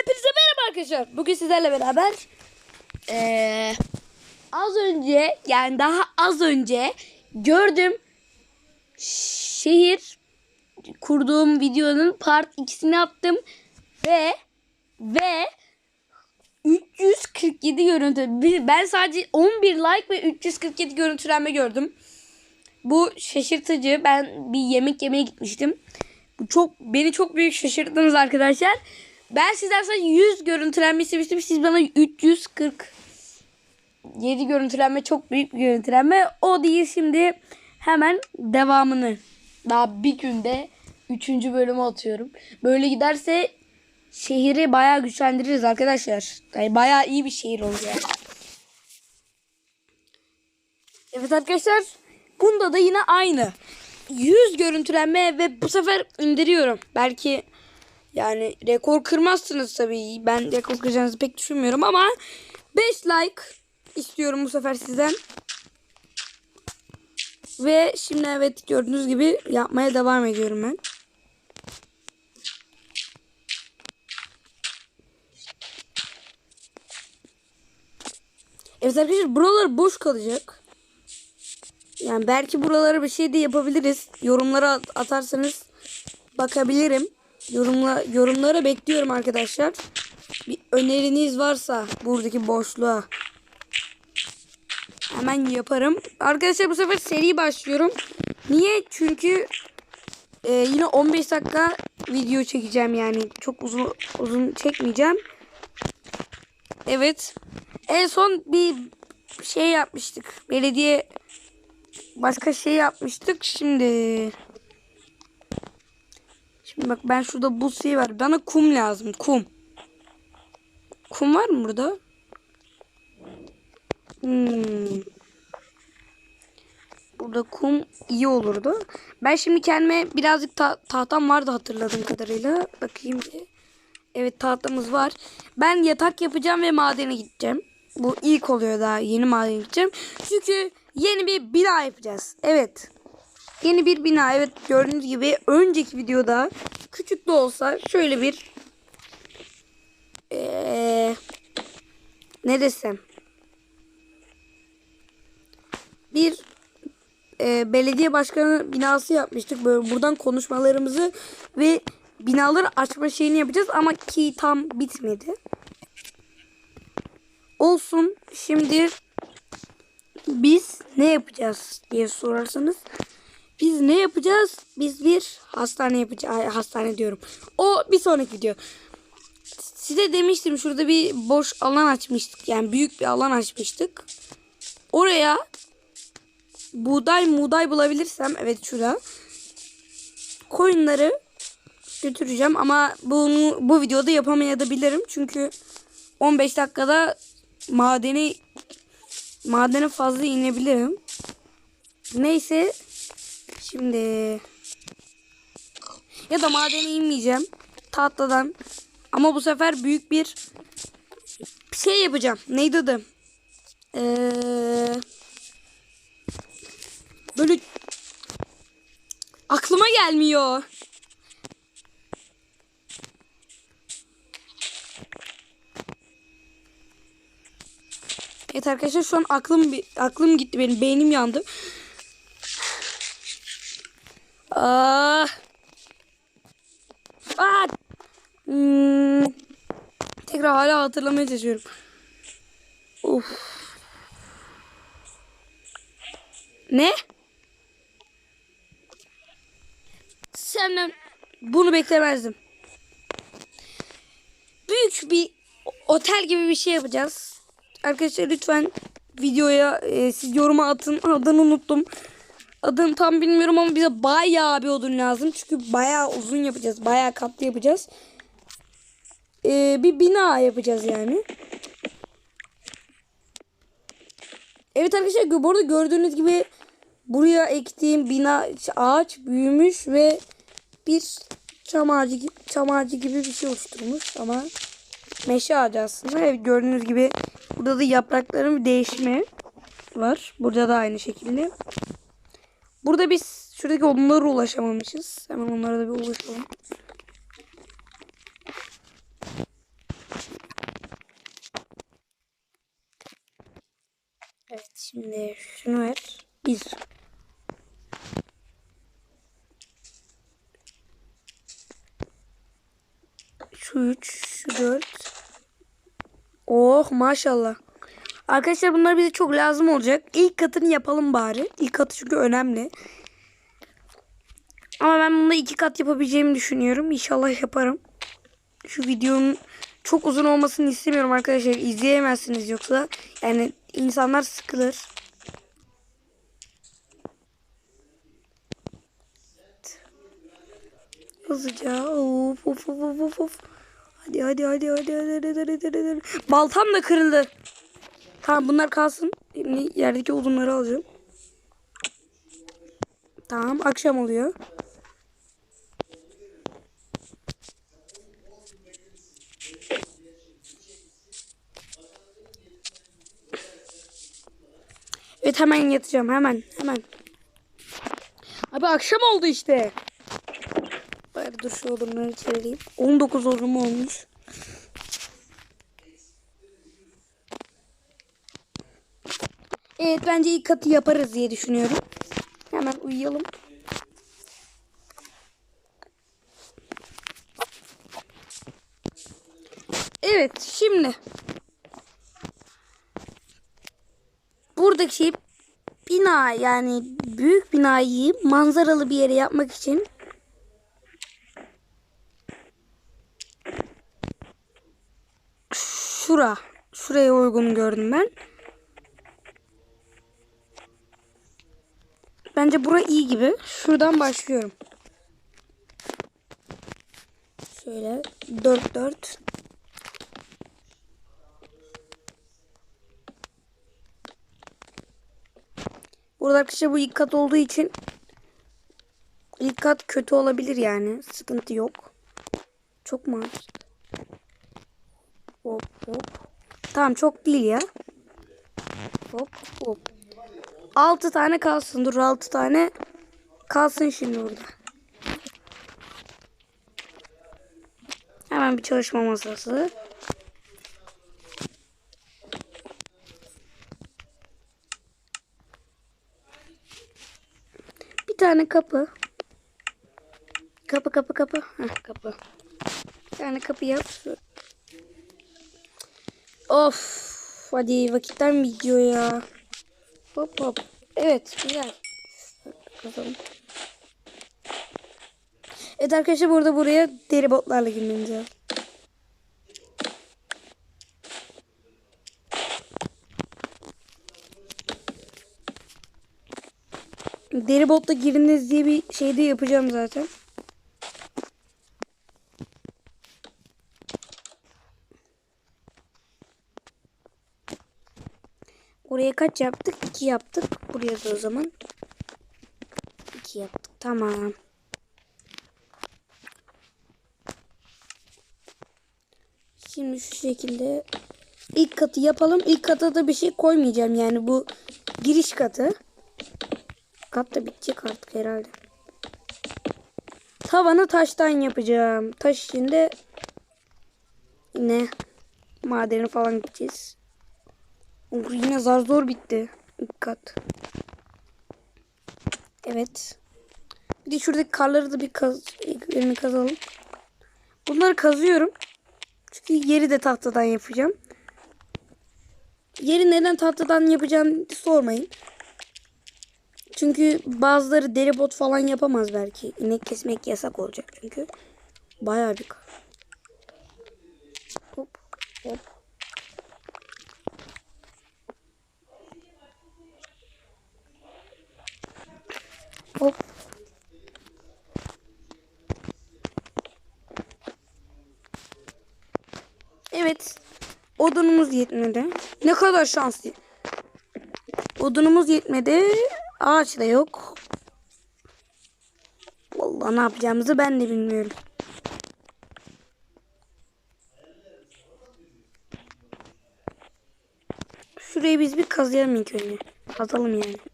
Hepinize merhaba arkadaşlar. Bugün sizlerle beraber eee, az önce yani daha az önce gördüm şehir kurduğum videonun part 2'sini attım ve ve 347 görüntü. Ben sadece 11 like ve 347 görüntülenme gördüm. Bu şaşırtıcı. Ben bir yemek yemeye gitmiştim. Bu çok beni çok büyük şaşırttınız arkadaşlar. Ben sizden sadece 100 görüntülenme istemiştim. Siz bana 340 7 görüntülenme çok büyük bir görüntülenme. O değil şimdi hemen devamını. Daha bir günde 3. bölümü atıyorum. Böyle giderse şehri bayağı güçlendiririz arkadaşlar. Yani bayağı iyi bir şehir olacak. Evet arkadaşlar. Bunda da yine aynı. 100 görüntülenme ve bu sefer indiriyorum. Belki yani rekor kırmazsınız tabii. Ben rekor kıracağınızı pek düşünmüyorum ama 5 like istiyorum bu sefer sizden. Ve şimdi evet gördüğünüz gibi yapmaya devam ediyorum ben. Evet arkadaşlar buralar boş kalacak. Yani belki buralara bir şey de yapabiliriz. Yorumlara at- atarsanız bakabilirim. Yorumla yorumlara bekliyorum arkadaşlar. Bir öneriniz varsa buradaki boşluğa hemen yaparım. Arkadaşlar bu sefer seri başlıyorum. Niye? Çünkü e, yine 15 dakika video çekeceğim yani. Çok uzun uzun çekmeyeceğim. Evet. En son bir şey yapmıştık. Belediye başka şey yapmıştık. Şimdi Şimdi bak ben şurada buz şey var. Bana kum lazım. Kum. Kum var mı burada? Hmm. Burada kum iyi olurdu. Ben şimdi kendime birazcık ta- tahtam vardı hatırladığım kadarıyla. Bakayım bir. Evet tahtamız var. Ben yatak yapacağım ve madene gideceğim. Bu ilk oluyor daha yeni madene gideceğim. Çünkü yeni bir bina yapacağız. Evet. Yeni bir bina. Evet gördüğünüz gibi önceki videoda küçük de olsa şöyle bir ee, ne desem bir e, belediye başkanı binası yapmıştık. Böyle buradan konuşmalarımızı ve binaları açma şeyini yapacağız ama ki tam bitmedi. Olsun. Şimdi biz ne yapacağız diye sorarsanız biz ne yapacağız? Biz bir hastane yapacağız. Hastane diyorum. O bir sonraki video. Size demiştim şurada bir boş alan açmıştık. Yani büyük bir alan açmıştık. Oraya buğday muğday bulabilirsem evet şurada koyunları götüreceğim ama bunu bu videoda yapamayabilirim çünkü 15 dakikada madeni madene fazla inebilirim. Neyse şimdi ya da madene inmeyeceğim tahtadan ama bu sefer büyük bir şey yapacağım. Neydi adı? Eee Böyle aklıma gelmiyor. Evet arkadaşlar şu an aklım aklım gitti benim beynim yandı. Ah. Ah. Hmm. Tekrar hala hatırlamaya çalışıyorum. Of. Ne? Senden bunu beklemezdim. Büyük bir otel gibi bir şey yapacağız. Arkadaşlar lütfen videoya e, siz yoruma atın. Adını unuttum. Adını tam bilmiyorum ama bize bayağı bir odun lazım. Çünkü bayağı uzun yapacağız. Bayağı katlı yapacağız. E, bir bina yapacağız yani. Evet arkadaşlar bu arada gördüğünüz gibi buraya ektiğim bina ağaç büyümüş ve bir çam ağacı, çam ağacı gibi bir şey oluşturmuş ama meşe ağacı aslında. Evet gördüğünüz gibi burada da yaprakların bir değişimi var. Burada da aynı şekilde. Burada biz şuradaki odunlara ulaşamamışız. Hemen onlara da bir ulaşalım. Evet şimdi şunu ver. Biz. Şu üç, şu dört. Oh maşallah. Arkadaşlar bunlar bize çok lazım olacak. İlk katını yapalım bari. İlk katı çünkü önemli. Ama ben bunda iki kat yapabileceğimi düşünüyorum. İnşallah yaparım. Şu videonun çok uzun olmasını istemiyorum arkadaşlar. İzleyemezsiniz yoksa. Yani insanlar sıkılır. Hızlıca. Of of of of of. Hadi hadi hadi hadi hadi hadi hadi hadi. Baltam da kırıldı. Tamam bunlar kalsın. Şimdi yerdeki odunları alacağım. Tamam akşam oluyor. Evet hemen yatacağım hemen hemen. Abi akşam oldu işte. Bari dur şu odunları çevireyim. 19 odun olmuş. Evet bence ilk katı yaparız diye düşünüyorum. Hemen uyuyalım. Evet şimdi. Buradaki bina yani büyük binayı manzaralı bir yere yapmak için şura şuraya uygun gördüm ben. Bence bura iyi gibi. Şuradan başlıyorum. Şöyle 4 4 Burada arkadaşlar bu ilk kat olduğu için ilk kat kötü olabilir yani. Sıkıntı yok. Çok mu az? Hop hop. Tamam çok değil ya. Hop hop. 6 tane kalsın. Dur 6 tane kalsın şimdi burada. Hemen bir çalışma masası. Bir tane kapı. Kapı kapı kapı. Heh, kapı. Bir tane kapı yap. Of. Hadi vakitten gidiyor ya? Hop hop. Evet güzel. Bakalım. Evet arkadaşlar burada buraya deri botlarla girmemiz lazım. Deri botla giriniz diye bir şey de yapacağım zaten. Oraya kaç yaptık? 2 yaptık. Buraya da o zaman 2 yaptık. Tamam. Şimdi şu şekilde ilk katı yapalım. İlk kata da bir şey koymayacağım. Yani bu giriş katı. Kat da bitecek artık herhalde. Tavanı taştan yapacağım. Taş içinde yine madeni falan gideceğiz. Olur, yine zar zor bitti. İlk kat. Evet. Bir de şuradaki karları da bir kaz, kazalım. Bunları kazıyorum. Çünkü yeri de tahtadan yapacağım. Yeri neden tahtadan yapacağım sormayın. Çünkü bazıları deri bot falan yapamaz belki. İnek kesmek yasak olacak çünkü. Bayağı bir. Hop hop. Hop. Evet. Odunumuz yetmedi. Ne kadar şanslı. Odunumuz yetmedi. Ağaç da yok. Vallahi ne yapacağımızı ben de bilmiyorum. Şurayı biz bir kazıyalım ilk önce. Kazalım yani.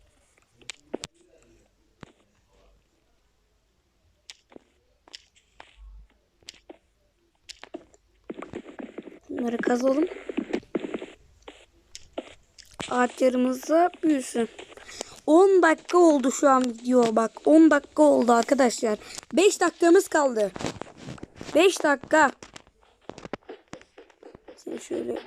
Bunları kazalım. ağaçlarımızla büyüsün. 10 dakika oldu şu an video bak 10 dakika oldu arkadaşlar. 5 dakikamız kaldı. 5 dakika. Seni şöyle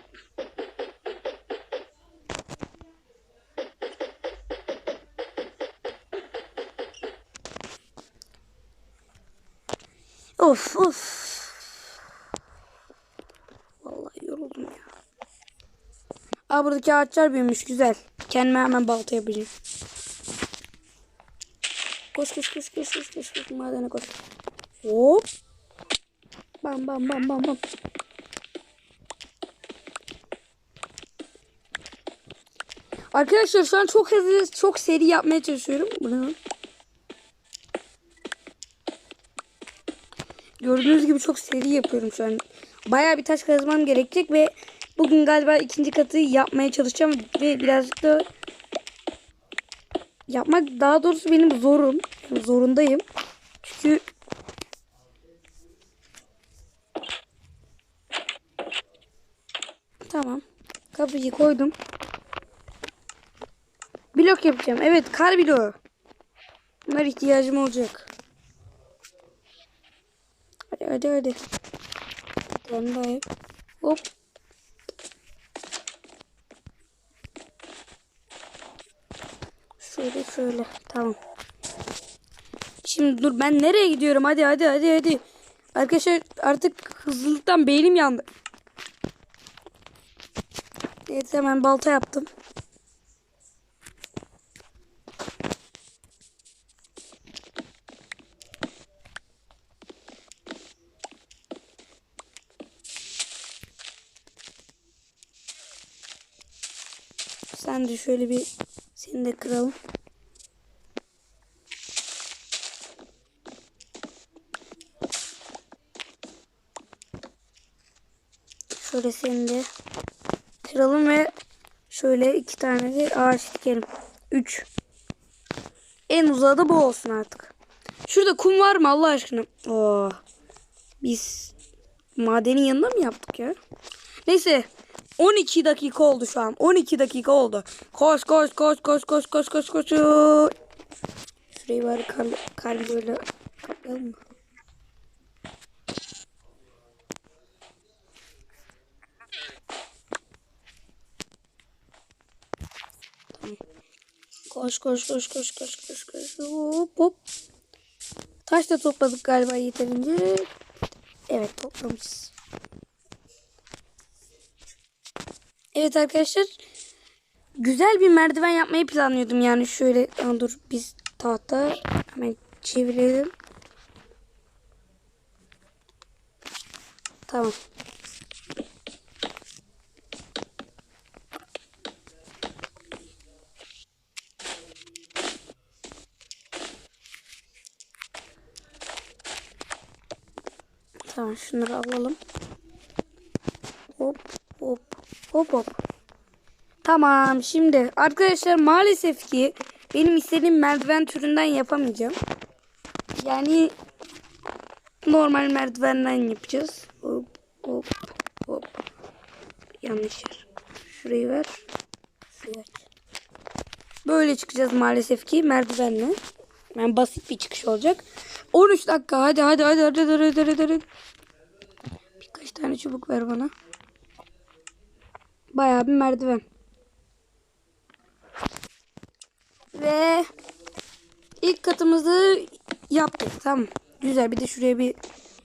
Of of. Vallahi yoruldum ya. Aa buradaki ağaçlar büyümüş güzel. Kendime hemen balta yapacağım. Koş koş koş koş koş koş koş madene koş. Hop. Bam bam bam bam bam. Arkadaşlar şu an çok hızlı çok seri yapmaya çalışıyorum. Bu ne lan? Gördüğünüz gibi çok seri yapıyorum şu an. Bayağı bir taş kazmam gerekecek ve bugün galiba ikinci katı yapmaya çalışacağım ve birazcık da yapmak daha doğrusu benim zorum. Zorundayım. Çünkü Tamam. Kapıyı koydum. Blok yapacağım. Evet kar bloğu. Bunlar ihtiyacım olacak. Hadi hadi hadi. Yap. Hop. Şöyle şöyle. Tamam. Şimdi dur ben nereye gidiyorum? Hadi hadi hadi hadi. Arkadaşlar artık hızlılıktan beynim yandı. Evet hemen balta yaptım. Sen de şöyle bir seni de kıralım. Şöyle seni de kıralım ve şöyle iki tane de ağaç dikelim. Üç. En uzağı da bu olsun artık. Şurada kum var mı Allah aşkına? Oo. Biz madenin yanında mı yaptık ya? Neyse 12 dakika oldu şu an. 12 dakika oldu. Koş koş koş koş koş koş koş koş. Şurayı bari kar, kar böyle kaplayalım mı? Koş koş koş koş koş koş koş. Hop hop. Taş da topladık galiba yeterince. Evet toplamışız. Evet arkadaşlar. Güzel bir merdiven yapmayı planlıyordum. Yani şöyle Aa, dur biz tahta hemen çevirelim. Tamam. Tamam şunları alalım. Hop hop hop. Tamam şimdi arkadaşlar maalesef ki benim istediğim merdiven türünden yapamayacağım. Yani normal merdivenden yapacağız. Hop hop hop. Yanlış yer. Şurayı ver. Aç. Böyle çıkacağız maalesef ki merdivenle. Yani basit bir çıkış olacak. 13 dakika hadi hadi hadi hadi hadi hadi hadi. hadi. Birkaç tane çubuk ver bana. Bayağı bir merdiven. Ve ilk katımızı yaptık. Tamam. Güzel. Bir de şuraya bir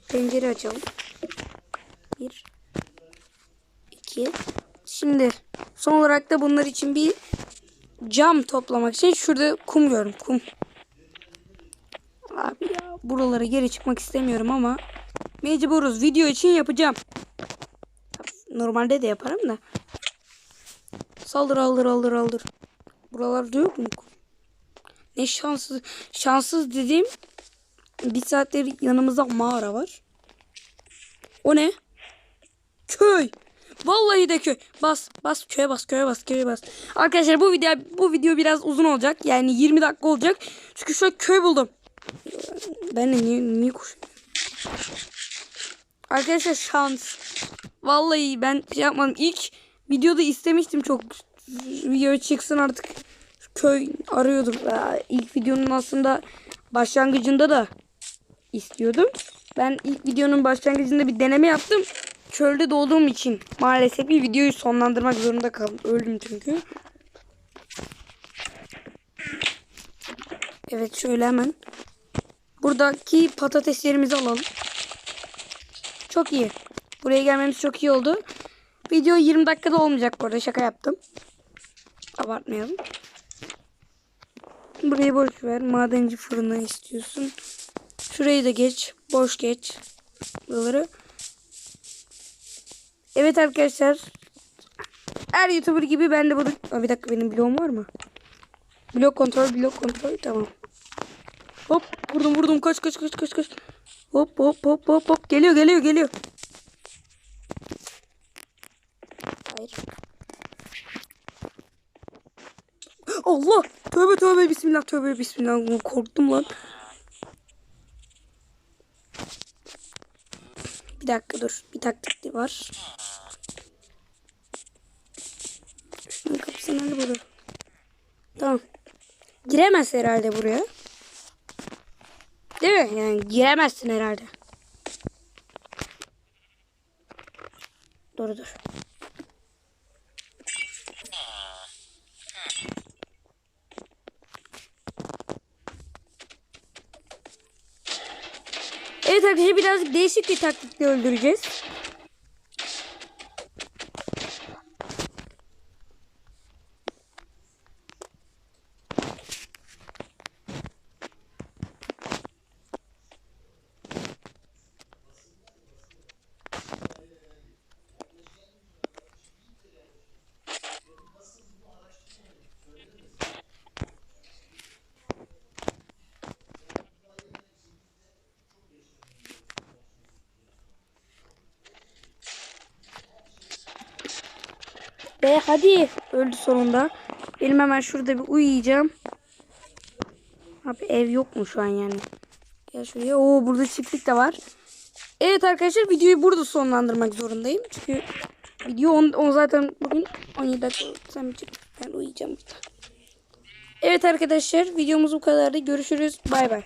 pencere açalım. Bir. iki. Şimdi son olarak da bunlar için bir cam toplamak için şurada kum gördüm. Kum. Abi ya buralara geri çıkmak istemiyorum ama mecburuz. Video için yapacağım. Normalde de yaparım da. Saldır aldır aldır aldır. Buralarda yok mu? Ne şanssız. Şanssız dediğim bir saattir yanımızda mağara var. O ne? Köy. Vallahi de köy. Bas bas köye bas köye bas köye bas. Arkadaşlar bu video bu video biraz uzun olacak. Yani 20 dakika olacak. Çünkü an köy buldum. Ben de niye, niye koşuyorum? Arkadaşlar şans. Vallahi ben şey yapmadım. İlk videoda istemiştim çok video çıksın artık. Köy arıyordum. İlk videonun aslında başlangıcında da istiyordum. Ben ilk videonun başlangıcında bir deneme yaptım. Çölde doğduğum için maalesef bir videoyu sonlandırmak zorunda kaldım. Öldüm çünkü. Evet şöyle hemen. Buradaki patateslerimizi alalım. Çok iyi. Buraya gelmemiz çok iyi oldu. Video 20 dakikada olmayacak bu arada. Şaka yaptım. Abartmayalım. Burayı boş ver. Madenci fırını istiyorsun. Şurayı da geç. Boş geç. Buraları. Evet arkadaşlar. Her YouTuber gibi ben de burada... Aa, bir dakika benim bloğum var mı? Blok kontrol, blok kontrol. Tamam. Hop vurdum vurdum kaç kaç kaç kaç kaç. Hop hop hop hop hop geliyor geliyor geliyor. Hayır. Allah tövbe tövbe bismillah tövbe bismillah korktum lan. Bir dakika dur bir taktik var. Şunun kapısı nerede burada? Tamam. Giremez herhalde buraya. Değil mi? Yani giremezsin herhalde. Dur dur. Evet arkadaşlar birazcık değişik bir taktikle öldüreceğiz. Be hadi. Öldü sonunda. Benim hemen şurada bir uyuyacağım. Abi ev yok mu şu an yani? Gel şuraya. Oo burada çiftlik de var. Evet arkadaşlar videoyu burada sonlandırmak zorundayım. Çünkü video on, on zaten bugün 17 dakika. Sen. Ben uyuyacağım burada. Evet arkadaşlar videomuz bu kadardı. Görüşürüz. Bay bay.